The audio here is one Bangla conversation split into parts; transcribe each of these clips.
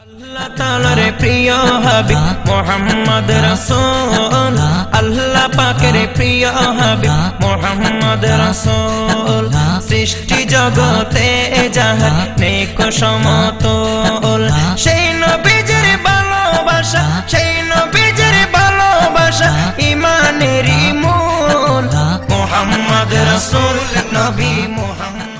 আল্লাহ তাআলার প্রিয় হাবিব মোহাম্মদ রাসূল। আল্লাহ পাকের প্রিয় হাবিব মোহাম্মদ রাসূল। সৃষ্টি জগতে যাহার নেক সমতল। সেই নবীজির ভালোবাসা, সেই নবীজির ভালোবাসা ইমানেরই মূল। মোহাম্মদ রাসূল, নবী মোহাম্মদ।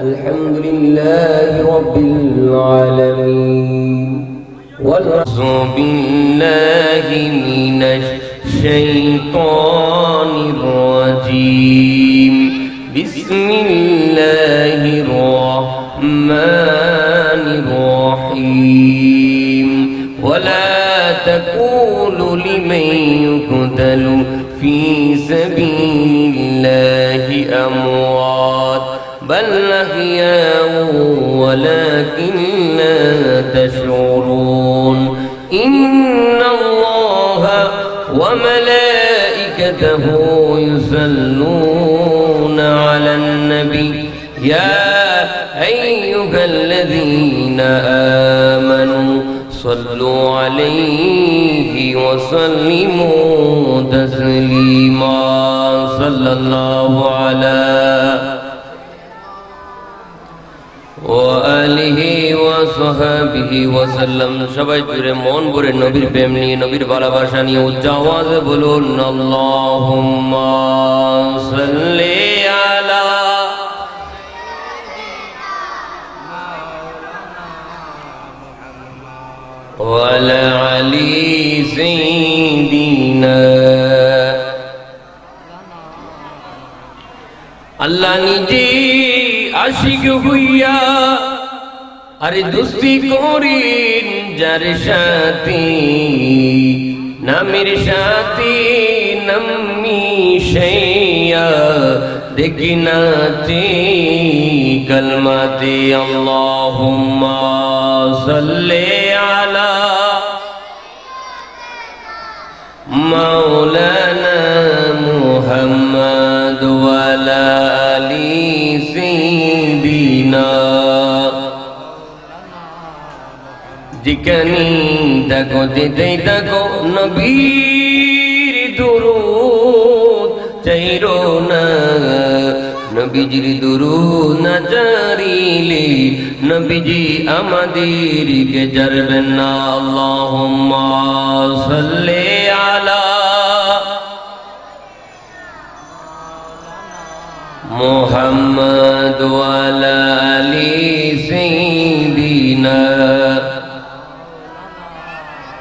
الحمد لله رب العالمين. والرسول بالله من الشيطان الرجيم. بسم الله الرحمن الرحيم. ولا تقولوا لمن يقتل في سبيل الله أموات بل ولكن لا تشعرون. إن الله وملائكته يصلون على النبي. يا أيها الذين آمنوا صلوا عليه وسلموا تسليما. صلى الله عليه সবাই জুড়ে মন ভরে নবীর প্রেম নিয়ে নবীর ভালোবাসা নিয়ে উচ্চ আওয়াজে বলুন আল্লাহুম্মা সাল্লি আলা وعلى علي سيدنا আল্লাহ নিজে আশিক হইয়া আরে দুস্তি করি যার সাথী, নামের সাথী নামি সেইয়া, দেখি নাতি কলমাতি আল্লাহুম্মা সাল্লি আলা মাওলানা মুহাম্মদ ওয়ালা আলি যেখানেই থাকো যেতেই থাকো নবীর দুরুদ চাইরো না নবীজির দুরু না জারিলে নবীজি আমাদেরকে জারবেন না আল্লাহুম্মা সাল্লি আলা মোহাম্মদ ওয়ালা আলী সাইয়্যিদিনা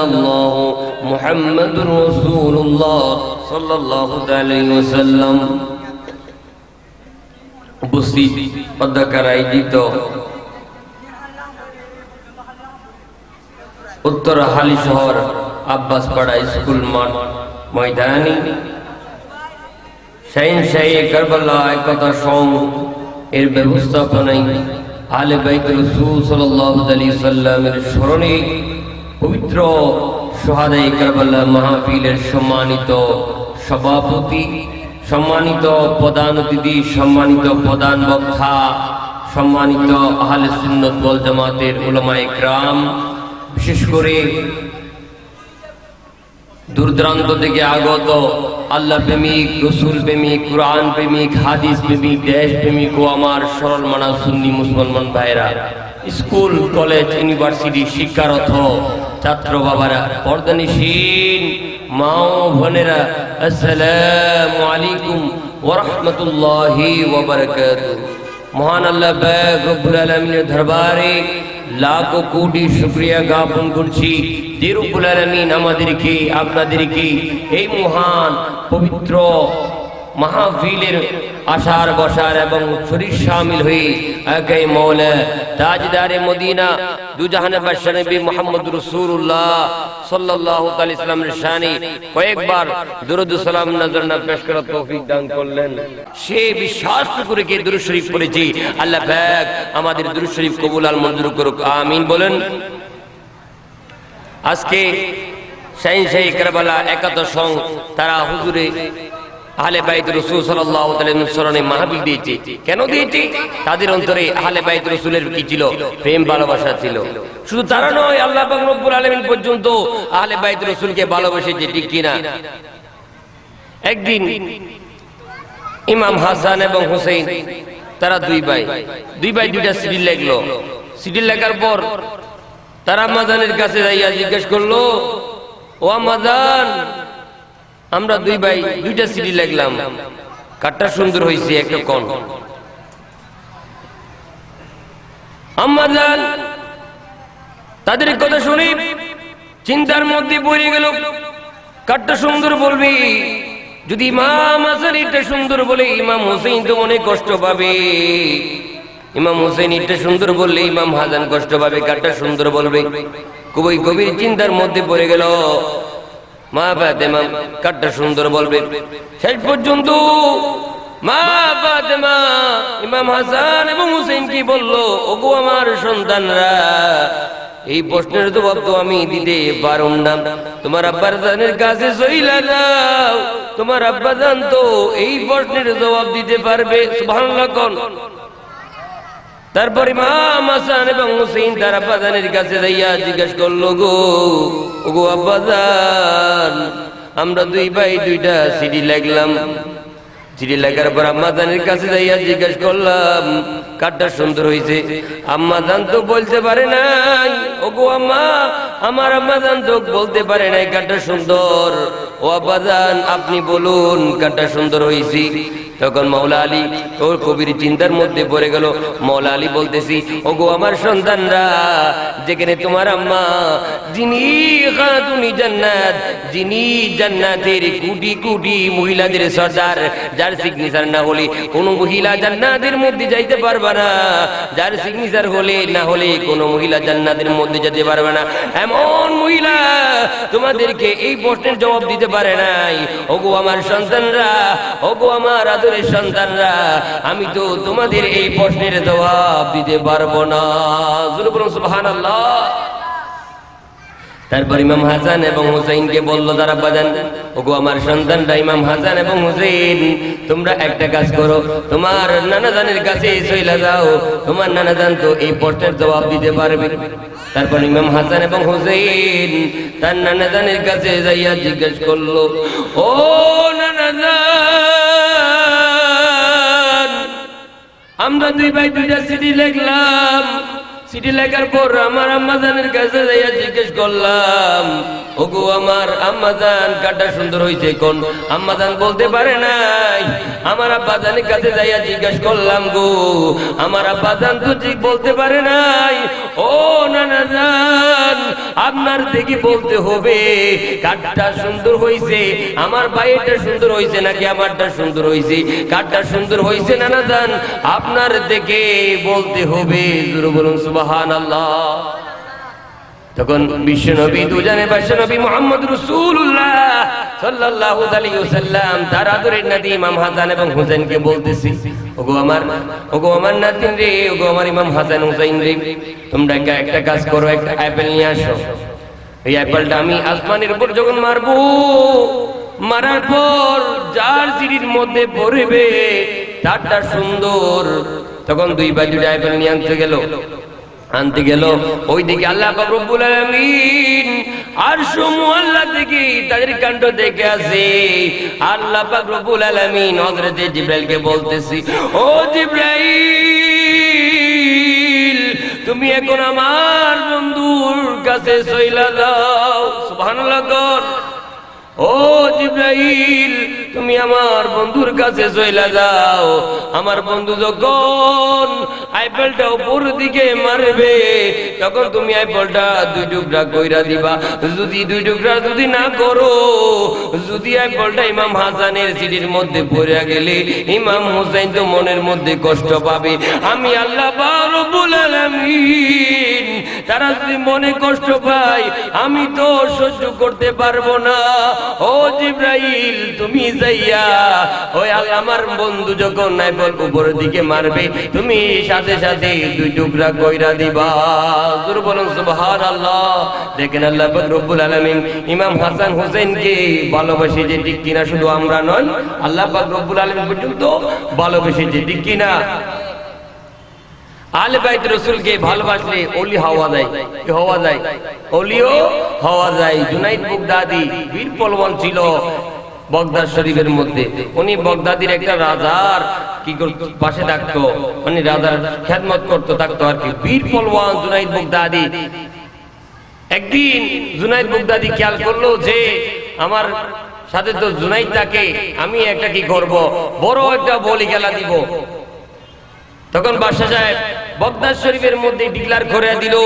ইল্লাল্লাহ মুহাম্মাদুর রাসূলুল্লাহ সাল্লাল্লাহু আলাইহি ওয়াসাল্লাম। উপস্থিত অধ্যক্ষার আয়োজিত উত্তর হালি শহর আব্বাসপাড়া স্কুল মাঠ ময়দানি। শাহিন শাহী কারবাল্লা একতা সং এর ব্যবস্থাপনায় আলে বাইত রসুল সাল্লাহ আলী সাল্লামের স্মরণে পবিত্র সোহাদাই কারবালা মাহফিলের সম্মানিত সভাপতি, সম্মানিত প্রধান অতিথি, সম্মানিত প্রধান বক্তা, সম্মানিত আহলে সুন্নত ওয়াল জামাতের উলামায়ে গ্রাম বিশেষ করে দূর দূরান্ত থেকে আগত আল্লাহ প্রেমিক রসুল প্রেমিক কোরআন প্রেমিক হাদিস প্রেমিক দেশ প্রেমিক ও আমার সরল মানা সুন্নি মুসলমান ভাইরা স্কুল, কলেজ, ইউনিভার্সিটি শিক্ষারত ছাত্র বাবারা, পর্দানিসীন মা ও বোনেরা, আসসালামু আলাইকুম ওরহমতুল্লাহি ওবরকাতুহ মহান আল্লাহ পাক রব্বুল আলামিনের দরবারে লাখো কোটি শুকরিয়া জ্ঞাপন করছি। রব্বুল আলামিন আমাদেরকে, আপনাদেরকে এই মহান, পবিত্র মাহফিলের আশার বসার এবং শরীর শামিল হয়ে একে মৌলা তাজদারে মদিনা দুজাহানের বাদশা নবী মোহাম্মদ রসুল্লাহ সাল্লাল্লাহু তাআলা ইসলামের শানে কয়েকবার দুরুদ সালাম নজরানা পেশ করার তৌফিক দান করলেন। সে বিশ্বাস করে কে দুরূদ শরীফ পড়েছি? আল্লাহ পাক আমাদের দুরূদ শরীফ কবুল আল মঞ্জুর করুক, আমিন বলেন। আজকে শাহী কারবালা একাদশ তারা হুজুরে আহলে বাইত রসুল স্মরণে দিয়েছে। কেন তাদের অন্তরে আহলে বাইত রসুলের কি ছিল? প্রেম, ভালোবাসা ছিল। শুধু তারা নয়, আল্লাহ আলামিন পর্যন্ত আহলে বাইত রসুলকে ভালোবেসেছে ঠিক কিনা। একদিন ইমাম হাসান এবং হুসেইন, তারা দুই ভাই দুই ভাই দুইটা সিডি লেখলো সিডি লেখার পর তারা মাদানের কাছে যাইয়া জিজ্ঞেস করল, ও মাদান আমরা দুই ভাই দুইটা সিডি লিখলাম কাঠটা সুন্দর হয়েছে একটা কন। আম্মাজান তাদের কথা শুনি, চিন্তার মধ্যে পড়ে গেল, কাঠটা সুন্দর বলবি। যদি ইমাম হাসান এটা সুন্দর বলে, ইমাম হোসেন তো অনেক কষ্ট পাবে। ইমাম হোসেন এটা সুন্দর বললে, ইমাম হাসান কষ্ট পাবে, কাঠটা সুন্দর বলবে। খুবই গভীর চিন্তার মধ্যে পড়ে গেল। মা সুন্দর বলবে। পর্যন্ত মা কি বলল? আমার সন্তানরা, এই প্রশ্নের জবাব তো আমি দিতে পারুম না। তোমার আব্বার জানের কাছে সইলা তোমার আব্বা জান তো এই প্রশ্নের জবাব দিতে পারবে, সুবহানাল্লাহ তারপর ইমাম হাসান এবং হুসেন তার আব্বাজানের কাছে যাইয়া জিজ্ঞাসা করল গো গো আব্বাজান, আমরা দুই ভাই দুইটা সিডি লাগলাম। লেখার পর কাছে যাইয়া জিজ্ঞেস করলাম, কাঠটা সুন্দর হয়েছে তো বলতে পারে নাই। আম্মা, আমার তো বলতে পারে নাই কাঠটা সুন্দর। ও আপনি বলুন কাঠটা সুন্দর হয়েছে তখন মৌলা আলী ওর কবির চিন্তার মধ্যে পড়ে গেল। মৌলা আলী বলতেছি, ওগো আমার সন্তানরা, যেখানে তোমার আম্মা, যিনি খাতুনি জান্নাত, যিনি জান্নাতের কোটি কোটি মহিলাদের সর্দার, যার সিগনেচার না হলে কোন মহিলা জান্নাতের মধ্যে যাইতে পারবে না। যার সিগনেচার হলে না হলে কোন মহিলা জান্নাতের মধ্যে যেতে পারবে না। এমন মহিলা তোমাদেরকে এই প্রশ্নের জবাব দিতে পারে নাই। ওগো আমার সন্তানরা, ওগো আমার আদরের সন্তানরা, আমি তো তোমাদের এই প্রশ্নের জবাব দিতে পারব না। সুবহানাল্লাহ। তারপর ইমাম হাসান এবং হুসাইনকে বলল তারা বাজান। ওগো, আমার সন্তানরা ইমাম হাসান এবং হুসেন তোমরা একটা কাজ করো। তোমার নানা জানের কাছে চইলা যাও। তোমার নানা জান তো এই প্রশ্নের জবাব দিতে পারবে। তারপর ইমাম হাসান এবং হুসেন তার নানা জানের কাছে যাইয়া জিজ্ঞেস করল, ও নানা জান আমরা দুই ভাই দুইটা সিটি লিখলাম। সিটি লেখার পর আমার আম্মাজানের কাছে যাইয়া জিজ্ঞেস করলাম, ওগো, আমার আম্মাজান কাটা সুন্দর হয়েছে কোন? আম্মাজান বলতে পারে নাই। আমার আব্বাজানের কাছে যাইয়া জিজ্ঞেস করলাম, গো, আমার আব্বাজান তো ঠিক বলতে পারে নাই। ও নানা জান, আপনার দেখি বলতে হবে। কাঠটা সুন্দর হয়েছে আমার বাইরটা সুন্দর হয়েছে নাকি আমারটা সুন্দর হয়েছে কাঠটা সুন্দর হয়েছে নানা জান, আপনার দেখে বলতে হবে। বলুন তখন বিশ্ব নবী দুজনে মোহাম্মদ রসুল্লাহ সাল্লাল্লাহু আলাইহি ওয়াসাল্লাম, তার এবং বলতেছি, ওগো আমার ওগো আমার নাতিন রে, ওগো আমার ইমাম হাসান হুসাইন রে, তোমরা একটা কাজ করো, একটা অ্যাপেল নিয়ে আসো। এই অ্যাপেলটা আমি আসমানের উপর যখন মারবো, মারার পর যার সিঁড়ির মধ্যে পড়বে, তারটা সুন্দর। তখন দুই ভাই দুইটা অ্যাপেল নিয়ে আনতে গেল। আনতে গেল। ওইদিকে আল্লাহ রব্বুল আর সমু আল্লাহ থেকে তাদের কাণ্ড দেখে আসে। আল্লাহ পাক রব্বুল আলামিন হযরতে জিব্রাইলকে বলতেছি, ও জিব্রাইল, তুমি এখন আমার বন্ধুর কাছে সইলা দাও। সুবহানাল্লাহ। ও জিব্রাইল, তুমি আমার বন্ধুর কাছে চইলা যাও আমার বন্ধু যখন আইপেলটা উপর দিকে মারবে, তখন তুমি আইপেলটা দুই টুকরা কইরা দিবা। যদি দুই টুকরা যদি না করো, যদি আইপেলটা ইমাম হাসানের সিটির মধ্যে পড়ে গেলে, ইমাম হোসেন তো মনের মধ্যে কষ্ট পাবে। আমি আল্লাহ রব্বুল আলামিন, তারা যদি মনে কষ্ট পায়, আমি তো সহ্য করতে পারব না। ও জিব্রাইল, তুমি যাইয়া, ওই আমার বন্ধু যখন নাইফল উপরের দিকে মারবে, তুমি সাথে সাথে সাথে দুই টুকরা কইরা দিবা। জোর বলুন, সুবহানাল্লাহ। দেখেন আল্লাহ রব্বুল আলামিন ইমাম হাসান হোসেনকে ভালোবাসে যে ঠিক কিনা শুধু আমরা নয় আল্লাহ রব্বুল আলামিন পর্যন্ত ভালোবেসে যে ঠিক কিনা। আলে বাইত রসুলকে ভালোবাসলে অলি হওয়া যায় হওয়া যায়? অলিও হওয়া যায়। জুনাইদ বুগদাদি বীর পলওয়ান ছিল। বগদাদ শরীফের মধ্যে। উনি বগদাদির একটা রাজার কি করত পাশে থাকতো, উনি রাজার খেদমত করতো, থাকতো আর কি। বীর পলওয়ান জুনাইদ বুগদাদি। একদিন জুনাইদ বগদাদি খেয়াল করল যে আমার সাথে তো জুনাইদ থাকে, আমি একটা কি করব? বড় একটা বলি খেলা দিব। তখন বাদশাহ সাহেব বগদাদ শরীফের মধ্যে ডিক্লার করে দিল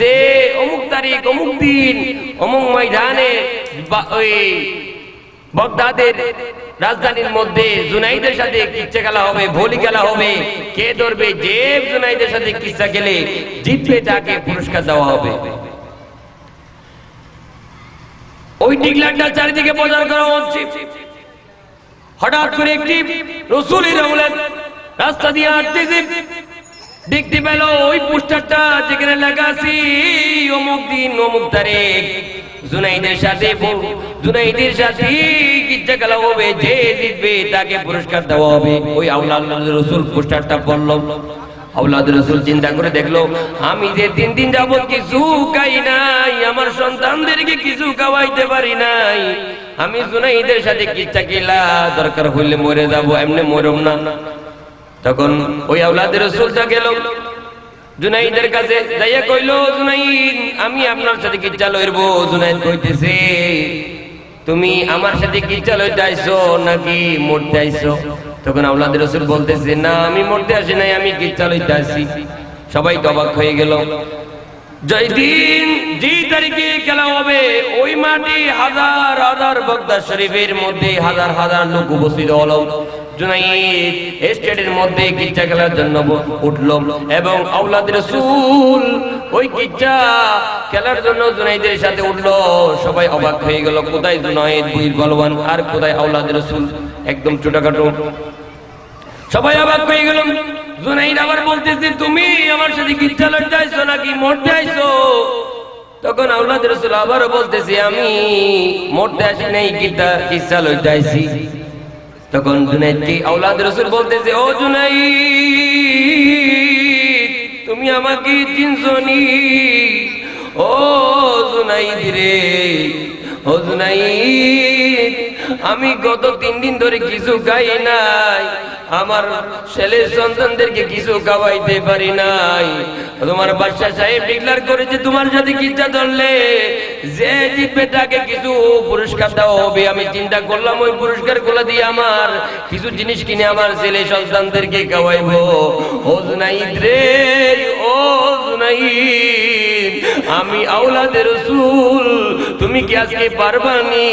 যে, অমুক তারিখ, অমুক দিন, অমুক ময়দানে ওই বগদাদের রাজধানীর মধ্যে জুনাইদের সাথে কিচ্ছা খেলা হবে, ভলি খেলা হবে। কে ধরবে? যে জুনাইদের সাথে কিচ্ছা খেলে জিতবে তাকে পুরস্কার দেওয়া হবে। ওই ডিক্লারটা চারিদিকে প্রচার করা হচ্ছে। হঠাৎ করে একটি আমলের রাস্তা দিয়ে দেখতে পেল ওই পোস্টারটা যেখানে লেখা আছে, অমুক দিন অমুক তারিখ। জুনাইদের সাথে জুনাইদের সাথে কিচ্ছা খেলা হবে, যে জিতবে তাকে পুরস্কার দেওয়া হবে। ওই আউলাদ রসুল পোস্টারটা পড়ল। আউলাদ রসুল চিন্তা করে দেখল, আমি যে তিন দিন যাবত কিছু খাই নাই, আমার সন্তানদেরকে কিছু খাওয়াইতে পারি নাই। আমি জুনাইদের সাথে কিচ্ছা খেলা দরকার হইলে মরে যাব, এমনি মরম না। তখন ওই আউলাদের রসুলটা গেল। জুনাইদের কাছে যাইয়া কইলো, জুনাইদ, আমি আপনার সাথে কিচ্ছা লইব জুনাইদ কইতেছে, তুমি আমার সাথে কিচ্ছা লইতে আইছো নাকি মরতে আইছো? তখন আউলাদের রসুল বলতেছে, না, আমি মরতে আসি নাই, আমি কিচ্ছা লইতে আসি। সবাই অবাক হয়ে গেল। যেই দিন যে তারিখে খেলা হবে, ওই মাটি হাজার হাজার বগদাদ শরীফের মধ্যে হাজার হাজার লোক উপস্থিত হলো। জুনাইদ স্টেটের মধ্যে কিচ্ছা খেলার জন্য উঠল। এবং আউলাদ রসুল ওই কিচ্ছা খেলার জন্য জুনাইদের সাথে উঠল। সবাই অবাক হয়ে গেল, কোথায় জুনাইদ বীর বলবান আর কোথায় আউলাদ রসুল? একদম ছোটখাটো। সবাই অবাক হয়ে গেল, জুনাইদ আবার বলতেছে, তুমি আমার সাথে কিচ্ছা লড়তে আইছো নাকি মরতে আইছো তখন আউলাদ রসুল আবারও বলতেছে, আমি মরতে আসি নাই কিতা কিচ্ছা লড়তে আইছি তখন জুনাইদ কি আউলাদ রসুল বলতেছে ও জুনাইদ তুমি আমাকে চিনছো নি ও জুনাইদ রে ও জুনাইদ আমি গত তিন দিন ধরে কিছু খাই নাই আমার ছেলের সন্তানদেরকে কিছু খাওয়াইতে পারি নাই। তোমার বাচ্চা সাহেব ডিক্লার করেছে তোমার সাথে কিচ্ছা ধরলে যে জিতবে তাকে কিছু পুরস্কার দেওয়া হবে আমি চিন্তা করলাম ওই পুরস্কারগুলো দিয়ে আমার কিছু জিনিস কিনে আমার ছেলে সন্তানদেরকে খাওয়াইবো। ও নাই রে ও জুনাইদ আমি আউলাদের রসুল, তুমি কি আজকে পারবানি?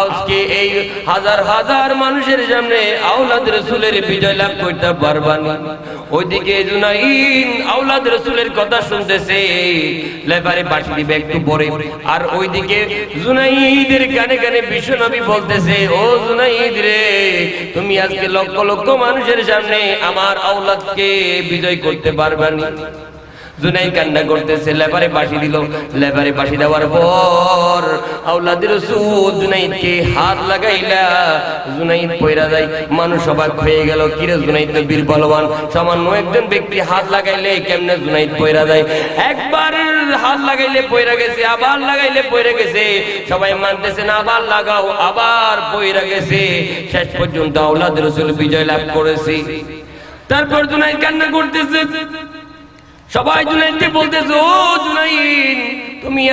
আজকে এই হাজার হাজার মানুষের সামনে রসুলের বিজয় লাভ করতে পারবানি। ওইদিকে জুনাইন রসুলের কথা শুনতেছে। লেবারে দিবে একটু পরে। আর ওইদিকে জুনাইদের গানে গানে বিশ্বনবী বলতেছে, ও জুনাইদ রে, তুমি আজকে লক্ষ লক্ষ মানুষের সামনে আমার আউলাদকে বিজয় করতে পারবানি। জুনাই কান্না করতেছে, লেবারে বাসি দিল। লেবারে বাসি দেওয়ার পর হাত লাগাইলা। জুনাইদ পয়রা যায়, মানুষ অবাক হয়ে গেল কিরে জুনাইদ বীর বলবান? সামান্য একজন ব্যক্তি হাত লাগাইলে কেমনে জুনাইদ পয়রা যায়? একবার হাত লাগাইলে পয়রা গেছে, আবার লাগাইলে পয়রা গেছে। সবাই মানতেছে না, আবার লাগাও, আবার পয়রা গেছে। শেষ পর্যন্ত আউলাদের রসুল বিজয় লাভ করেছে। তারপর জুনাইদ কান্না করতেছে। সবাই জুনাইদকে বলতেছে, ও জুনাইদ, তুমি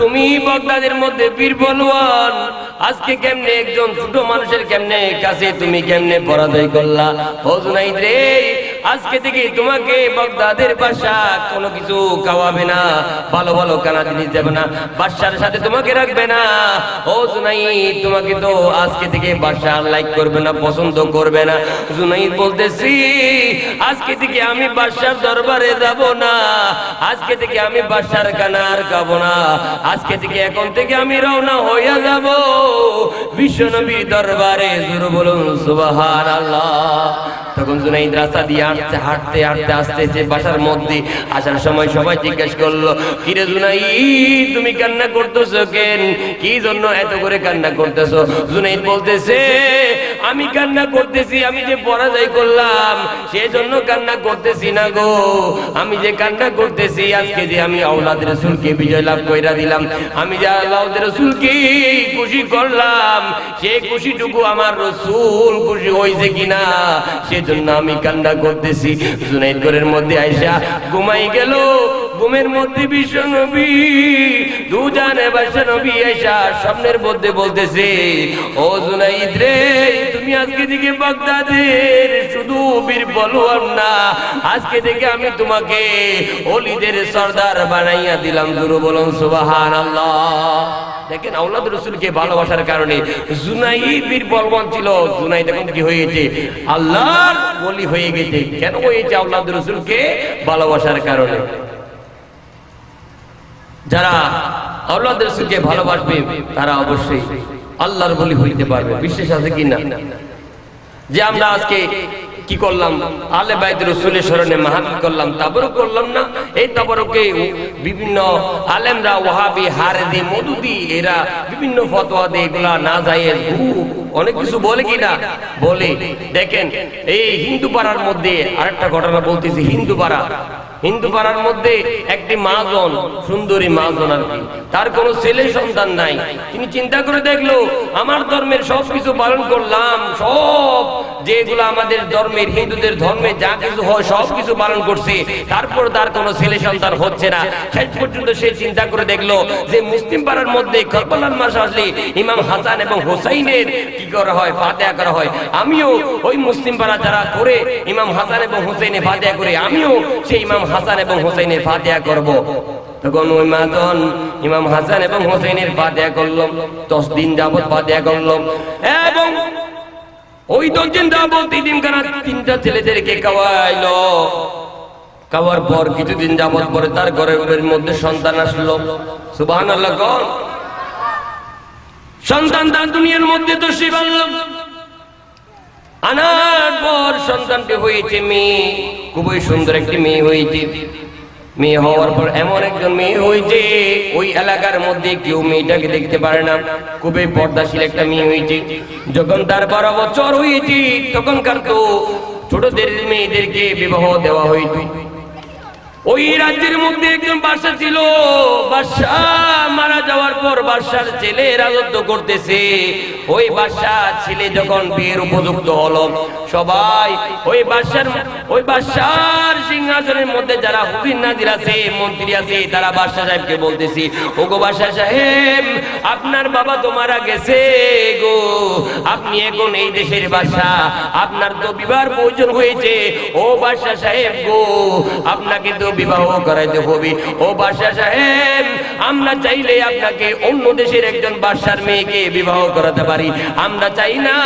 তুমি বগদাদের মধ্যে বীর বলওয়ান আজকে কেমনে একজন ছোট মানুষের কেমনে কাছে তুমি কেমনে পরাজয় করলা? ও জুনাইদ রে আজকে থেকে তোমাকে বগদাদের বাসা কোনো কিছু খাওয়াবে না, ভালো ভালো কানা জিনিস দেবে না, বাসার সাথে তোমাকে রাখবে না। ও জুনাই তোমাকে তো আজকে থেকে বাসা লাইক করবে না, পছন্দ করবে না। জুনাই বলতেছি, আজকে থেকে আমি বাসার দরবারে যাব না, আজকে থেকে আমি বাসার কানার খাব না, আজকে থেকে এখন থেকে আমি রওনা হইয়া যাব। বিশ্বনবীর দরবারে জোর বলুন সুবাহান আল্লাহ তখন জুনাইদ রাস্তা দিয়ে হাঁটতে হাঁটতে হাঁটতে আসতেছে বাসার মধ্যে আসার সময় সবাই জিজ্ঞেস করল, কিরে জুনাই তুমি কান্না করতেছো কেন? কি জন্য এত করে কান্না করতেছো? জুনাইদ বলতেছে, আমি কান্না করতেছি, আমি যে পরাজয় করলাম, সেজন্য কান্না করতেছি না গো। আমি যে কান্না করতেছি, আজকে যে আমি আওলাদ রসুলকে বিজয় লাভ কইরা দিলাম, আমি যে আওলাদ রসুলকে খুশি করলাম, সে খুশিটুকু আমার রসুল খুশি হয়েছে কিনা সেজন্য আমি কান্না করতেছি। জুনাইদ ঘরের মধ্যে আইসা ঘুমাই গেল। ঘুমের মধ্যে বিশ্ব দুজানে নবী আইসা স্বপ্নের মধ্যে বলতেছে, ও জুনাইদ রে, তুমি আজকে থেকে বাগদাদের শুধু বীর বলওয়ান না, আজকে থেকে আমি তোমাকে অলিদের সর্দার বানাইয়া দিলাম। দুরু বলুন সুবাহান আল্লাহ দেখেন আউলাদ রসুলকে ভালোবাসার কারণে জুনাই বীর বলবান ছিল। জুনাই দেখুন কি হয়েছে? আল্লাহর বলি হয়ে গেছে। কেন হয়েছে আউলাদ রসুলকে ভালোবাসার কারণে? যারা আউলাদ রসুলকে ভালোবাসবে, তারা অবশ্যই আল্লাহর বলি হইতে পারবে। বিশ্বাস আছে কি না যে আমরা আজকে কি করলাম? আলে বাইদ রসুলের স্মরণে মাহাবি করলাম, তাবরুক করলাম না? এই তাবরকে বিভিন্ন আলেমরা ওহাবি মধু মধুদি এরা বিভিন্ন ফতোয়া দে এগুলা না যায় অনেক কিছু বলে কি না? বলে। দেখেন, এই হিন্দু পাড়ার মধ্যে আরেকটা ঘটনা বলতেছি হিন্দু পাড়া হিন্দু পাড়ার মধ্যে একটি মাজন সুন্দরী মাজন আর কি। তার কোনো ছেলে সন্তান নাই। তিনি চিন্তা করে দেখল, আমার ধর্মের সব কিছু পালন করলাম, সব যেগুলো আমাদের ধর্মের, হিন্দুদের ধর্মে যা কিছু হয় সব কিছু পালন করছে। তারপর তার কোনো ছেলে সন্তান হচ্ছে না। শেষ পর্যন্ত সে চিন্তা করে দেখল যে মুসলিম পাড়ার মধ্যে করবালার মাস আসলে ইমাম হাসান এবং হোসাইনের কি করা হয়, ফাতেহা করা হয়। আমিও ওই মুসলিম পাড়া যারা করে, ইমাম হাসান এবং হোসেনের ফাতেহা করে, আমিও সেই ইমাম হাসান এবং হোসেনের ফাতেহা করব। তখন ওই মাজন ইমাম হাসান এবং হোসেনের ফাতেহা করলাম দশ দিন যাবত ফাতেহা করলাম এবং ওই দশ দিন যাবত তিন খানা তিনটা ছেলেদেরকে খাওয়াইলো। খাওয়ার পর কিছুদিন যাবত পরে তার ঘরের মধ্যে সন্তান আসলো। সুবাহান আল্লাহ সন্তান তার দুনিয়ার মধ্যে তো সে আনার পর সন্তানটি হয়েছে মেয়ে। খুবই সুন্দর একটি মেয়ে হয়েছে। মেয়ে হওয়ার পর এমন একজন মেয়ে হয়েছে, ওই এলাকার মধ্যে কেউ মেয়েটাকে দেখতে পারে না। খুবই পর্দাশীল একটা মেয়ে হয়েছে। যখন তার বারো বছর হয়েছে, তখনকার তো ছোটদের মেয়েদেরকে বিবাহ দেওয়া হইত ওই রাজ্যের মধ্যে একজন বাদশা ছিল। বাদশা মারা যাওয়ার পর বাদশার ছেলে রাজত্ব করতেছে। ওই বাদশা ছেলে যখন বিয়ের উপযুক্ত হলো, সবাই ওই বাদশার ওই বাদশার সিংহাসনের মধ্যে যারা হুবিন নাজির আছে, মন্ত্রী আছে, তারা বাদশা সাহেবকে বলতেছি ও গো বাদশা সাহেব, আপনার বাবা তো মারা গেছে গো। আপনি এখন এই দেশের বাদশা আপনার তো বিবাহ প্রয়োজন হয়েছে। ও বাদশা সাহেব গো, আপনাকে তো বিবাহ করাইতে হবে। ও বাদশা সাহেব, আমরা চাইলে আপনাকে অন্য দেশের একজন বাদশার মেয়েকে বিবাহ করাতে পারি। আমরা চাই না,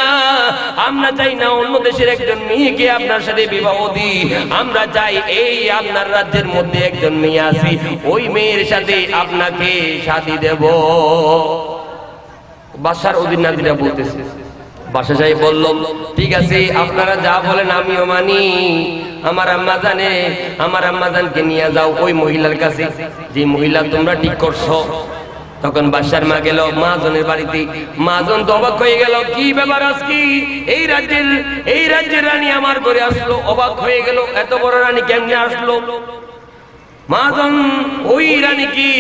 আমরা চাই না অন্য দেশের একজন মেয়েকে আপনার সাথে বিবাহ দিই। আমরা চাই এই আপনার রাজ্যের মধ্যে একজন মেয়ে আছে ওই মেয়ের সাথে আপনাকে শাদি দেব। বাসার অধীন নাজিরা বলতেছে বাসা সাহেব বলল, ঠিক আছে, আপনারা যা বলেন আমিও মানি। আমার আম্মা জানে, আমার আম্মা জানকে নিয়ে যাও ওই মহিলার কাছে। যে মহিলা তোমরা ঠিক করছ। তখন বাসার মা গেল মাজনের বাড়িতে। মাজন তো অবাক হয়ে গেল, কি ব্যাপার আজকে? এই রাজ্যের এই রাজ্যের রানী আমার ঘরে আসলো। অবাক হয়ে গেল, এত বড় রানী কেমনে আসলো? মাজন ওই রানী কি?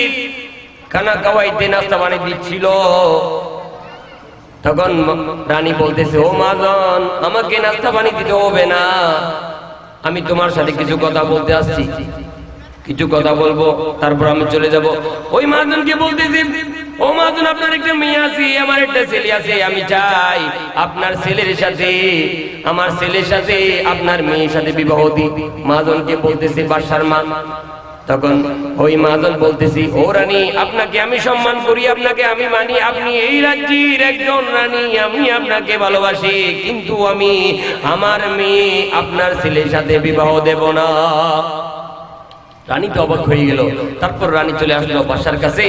খানা খাওয়াইতে, নাস্তা বানিয়ে দিচ্ছিল। তখন রানী বলতেছে, ও মাজন আমাকে নাস্তা পানি দিতে হবে না। আমি তোমার সাথে কিছু কথা বলতে আসছি। কিছু কথা বলব, তারপর আমি চলে যাব। ওই মাহাজনকে বলতেছি, ও মাহাজন, আপনার একটা মেয়ে আছে, আমার একটা ছেলে আছে, আমি চাই আপনার ছেলের সাথে, আমার ছেলের সাথে আপনার মেয়ের সাথে বিবাহ দিই। মাহাজনকে বলতেছে বাসার মা তখন ওই মাজন বলতেছি, ও রানী, আপনাকে আমি সম্মান করি, আপনাকে আমি মানি, আপনি এই রাজ্যের একজন রানী, আমি আপনাকে ভালোবাসি, কিন্তু আমি আমার মেয়ে আপনার ছেলের সাথে বিবাহ দেব না। রানী তো অবাক হয়ে গেল। তারপর রানী চলে আসলো বাসার কাছে।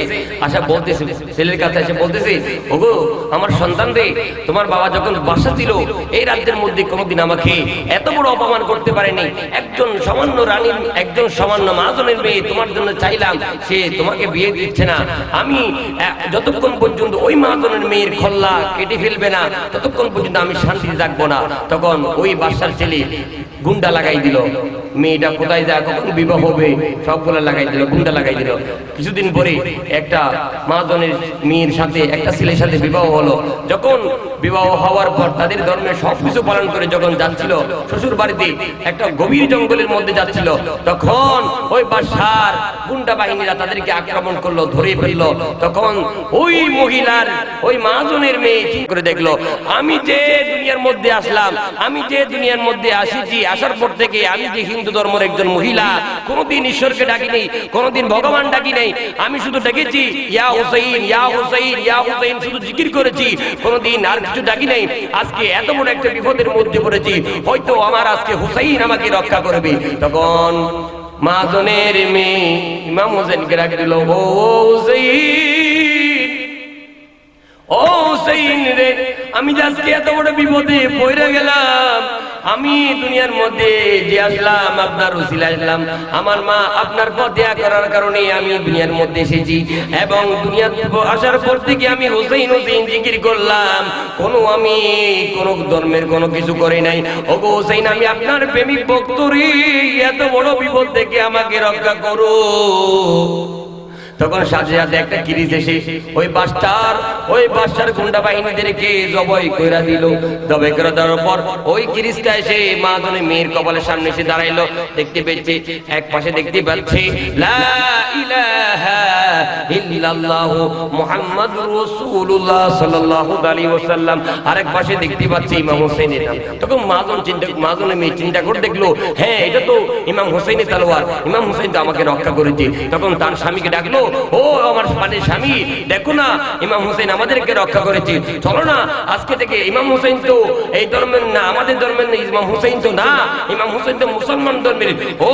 আসা বলতেছে, ছেলের কাছে এসে বলতেছে, ওগো, আমার সন্তান রে, তোমার বাবা যখন বাসা ছিল, এই রাজ্যের মধ্যে কোনোদিন আমাকে এত বড় অপমান করতে পারেনি। একজন সামান্য রানীর একজন সামান্য মহাজনের মেয়ে তোমার জন্য চাইলাম, সে তোমাকে বিয়ে দিচ্ছে না। আমি যতক্ষণ পর্যন্ত ওই মহাজনের মেয়ের খল্লা কেটে ফেলবে না, ততক্ষণ পর্যন্ত আমি শান্তিতে থাকব না। তখন ওই বাসার ছেলে গুন্ডা লাগাই দিল। মেয়েটা কোথায় যায় কখন বিবাহ হবে সবগুলো লাগাই দিল গুন্ডা লাগাই দিল। কিছুদিন পরে একটা মহাজনের মেয়ের সাথে, একটা ছেলের সাথে বিবাহ হলো। যখন বিবাহ হওয়ার পর তাদের ধর্মের সবকিছু পালন করে যখন যাচ্ছিল শ্বশুর বাড়িতে একটা গভীর জঙ্গলের মধ্যে যাচ্ছিল, তখন ওই বাসার গুন্ডা বাহিনীরা তাদেরকে আক্রমণ করল, ধরে ফেলল। তখন ওই মহিলার, ওই মহাজনের মেয়ে কি করে দেখল, আমি যে দুনিয়ার মধ্যে আসলাম, আমি যে দুনিয়ার মধ্যে আসিছি, আসার পর থেকে আমি যে হিন্দু ধর্মের একজন মহিলা, কোনোদিন ঈশ্বরকে ডাকি নেই কোনোদিন ভগবান ডাকি নেই আমি শুধু ডেকেছি, ইয়া হুসাইন ইয়া হুসাইন ইয়া হুসাইন, শুধু জিকির করেছি, কোনোদিন আর কিছু ডাকি নেই। আজকে এত বড় একটা বিপদের মধ্যে পড়েছি, হয়তো আমার আজকে হুসাইন আমাকে রক্ষা করবে। তখন মাজনের মেয়ে ইমাম হোসেনকে ডাক দিল, ও হুসাইন ও হুসাইন রে, আমি আজকে এত বড় বিপদে পড়ে গেলাম আমি দুনিয়ার মধ্যে যে আসলাম আপনার উসিলা আসলাম। আমার মা আপনার পথ করার কারণে আমি দুনিয়ার মধ্যে এসেছি। এবং দুনিয়া আসার পর থেকে আমি হুসাইন হুসাইন জিকির করলাম। কোনো আমি কোন ধর্মের কোনো কিছু করি নাই। ও গো হুসাইন, আমি আপনার প্রেমিক ভক্ত রে, এত বড় বিপদ থেকে আমাকে রক্ষা করো। তখন সাথে সাথে একটা কিরিস এসে ওই বাসটার ওই বাসটার গুন্ডা বাহিনীদেরকে জবাই কইরা দিল। জবাই করে দেওয়ার পর ওই কিরিসটা এসে মা জনে মেয়ের কপালের সামনে এসে দাঁড়াইলো। দেখতে পেয়েছে, এক পাশে দেখতে পাচ্ছে হ্যাঁ এটা তো ইমাম হোসেনের ইমাম হোসেন আমাকে রক্ষা করেছে। তখন তার স্বামীকে ডাকলো ও আমার মানে স্বামী, দেখো না, ইমাম হোসেন আমাদেরকে রক্ষা করেছে। চলো না, আজকে থেকে ইমাম হোসেন তো এই ধর্মের না, আমাদের ধর্মের না, ইমাম হোসেন তো না, ইমাম হোসেন তো মুসলমান ধর্মের। ও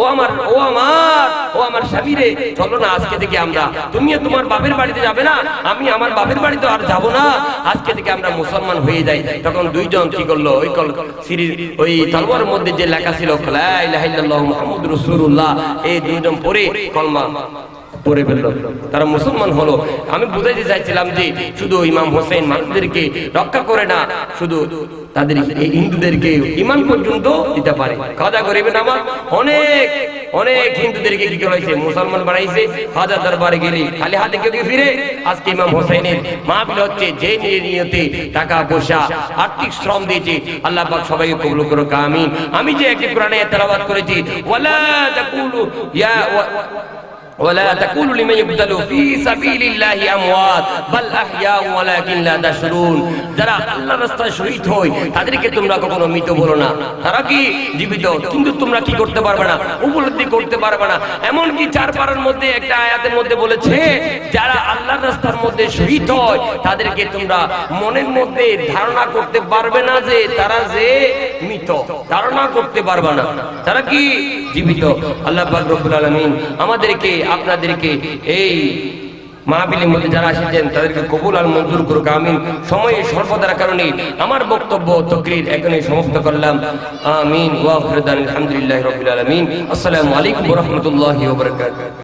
ও আমার ও আমার ও আমার স্বামী রে, চলো না, আজকে থেকে আমরা। তুমিও তোমার বাপের বাড়িতে যাবে না, আমি আমার বাপের বাড়িতে আর যাব না। আজকে থেকে আমরা মুসলমান হয়ে যাই। তখন দুইজন কি করল, ওই কল সিরিজ ওই তলোয়ারের মধ্যে যে লেখা ছিল এই দুইজন পড়ে কলমা পড়ে ফেলল। তারা মুসলমান হলো। আমি বুঝাইতে চাইছিলাম যে শুধু ইমাম হোসেন মানুষদেরকে রক্ষা করে না, শুধু তাদের হিন্দুদেরকে ইমান পর্যন্ত দিতে পারে। কাজা করিবেন আমার অনেক অনেক হিন্দুদেরকে কি করেছে মুসলমান বানাইছে হাজার দরবারে গেলে খালি হাতে কেউ ফিরে। আজকে ইমাম হোসেনের মাহফিল হচ্ছে, যে নিয়তে টাকা, পয়সা, আর্থিক শ্রম দিয়েছে, আল্লাহ পাক সবাইকে কবুল করুক, আমিন। আমি যে একটি কোরআনে তেলাওয়াত করেছি, ওয়ালা তাকুলু ইয়া ولا تقولوا لمن يقتل في سبيل الله اموات بل احياء ولكن لا تشعرون যারা আল্লাহর রাস্তায় শহীদ হয় তাদেরকে তোমরা কখনো মৃত বলো না তারা কি জীবিত কিন্তু তোমরা কি করতে পারবে না উপলব্ধি করতে পারবে না এমন কি চার পারার মধ্যে একটা আয়াতের মধ্যে বলেছে যারা আল্লাহর রাস্তার মধ্যে শহীদ হয় তাদেরকে তোমরা মনের মধ্যে ধারণা করতে পারবে না যে তারা যে মৃত ধারণা করতে পারবে না তারা কি জীবিত আল্লাহ পাক রব্বুল আলামিন আমাদেরকে আপনাদেরকে এই মাহফিলের মধ্যে যারা এসেছেন, তাদেরকে কবুল আর মঞ্জুর করুক, আমিন। সময়ে স্বল্পতার কারণে আমার বক্তব্য তকরির এখানে সমাপ্ত করলাম। আমিন। আলহামদুলিল্লাহি রাব্বিল আলামিন। আসসালামু আলাইকুম রাহমাতুল্লাহি